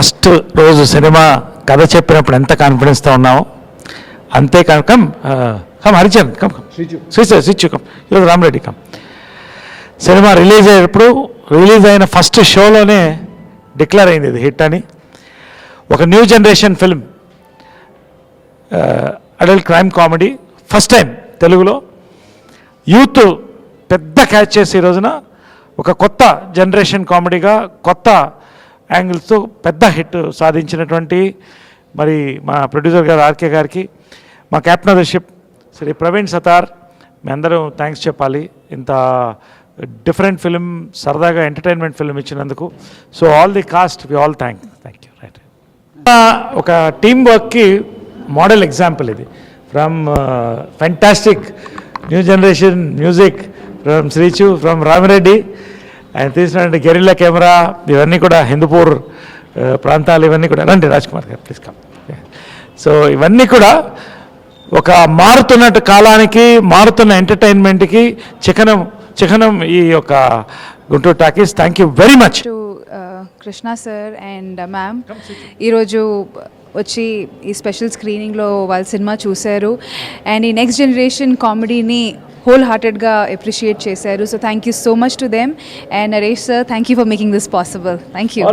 First రోజు cinema కథ చెప్పినప్పుడు ఎంత కాన్ఫిడెన్స్తో ఉన్నామో అంతే come come come Harichand come come. శ్రీచర్ స్విచ్ కమ్. ఈరోజు రామరెడ్డి కమ్. సినిమా రిలీజ్ అయ్యేటప్పుడు రిలీజ్ అయిన ఫస్ట్ షోలోనే డిక్లేర్ అయింది ఇది హిట్ అని. ఒక new generation film adult crime comedy first time తెలుగులో. యూత్ పెద్ద క్యాచ్ చేసి ఈ రోజున ఒక కొత్త జనరేషన్ కామెడీగా కొత్త యాంగిల్స్తో పెద్ద హిట్ సాధించినటువంటి మరి మా ప్రొడ్యూసర్ గారు ఆర్కే గారికి మా captain of the ship Shri Praveen Sattar మీ అందరూ థ్యాంక్స్ చెప్పాలి. ఇంత డిఫరెంట్ ఫిలిం సరదాగా ఎంటర్టైన్మెంట్ ఫిలిం ఇచ్చినందుకు. So all the cast we all thank thank you right ఒక టీమ్ వర్క్కి మోడల్ ఎగ్జాంపుల్ ఇది. From fantastic new generation music from Srichu from Ramireddy ఆయన తీసినటువంటి గెరిల్లా కెమెరా ఇవన్నీ కూడా హిందూపూర్ ప్రాంతాలు ఇవన్నీ కూడా రండి రాజ్ కుమార్ గారు ప్లీజ్ కమ్ సో ఇవన్నీ కూడా ఒక మారుతున్నట్టు కాలానికి మారుతున్న ఎంటర్టైన్మెంట్కి చికనం చికనం ఈ యొక్క Guntur talkies. Thank you very much to Krishna sir and ma'am ఈరోజు వచ్చి ఈ స్పెషల్ స్క్రీనింగ్లో వాళ్ళ సినిమా చూశారు. అండ్ ఈ నెక్స్ట్ జనరేషన్ కామెడీని హోల్ హార్టెడ్గా అప్రిషియేట్ చేశారు so thank you so much to them and Naresh sir thank you for making this possible thank you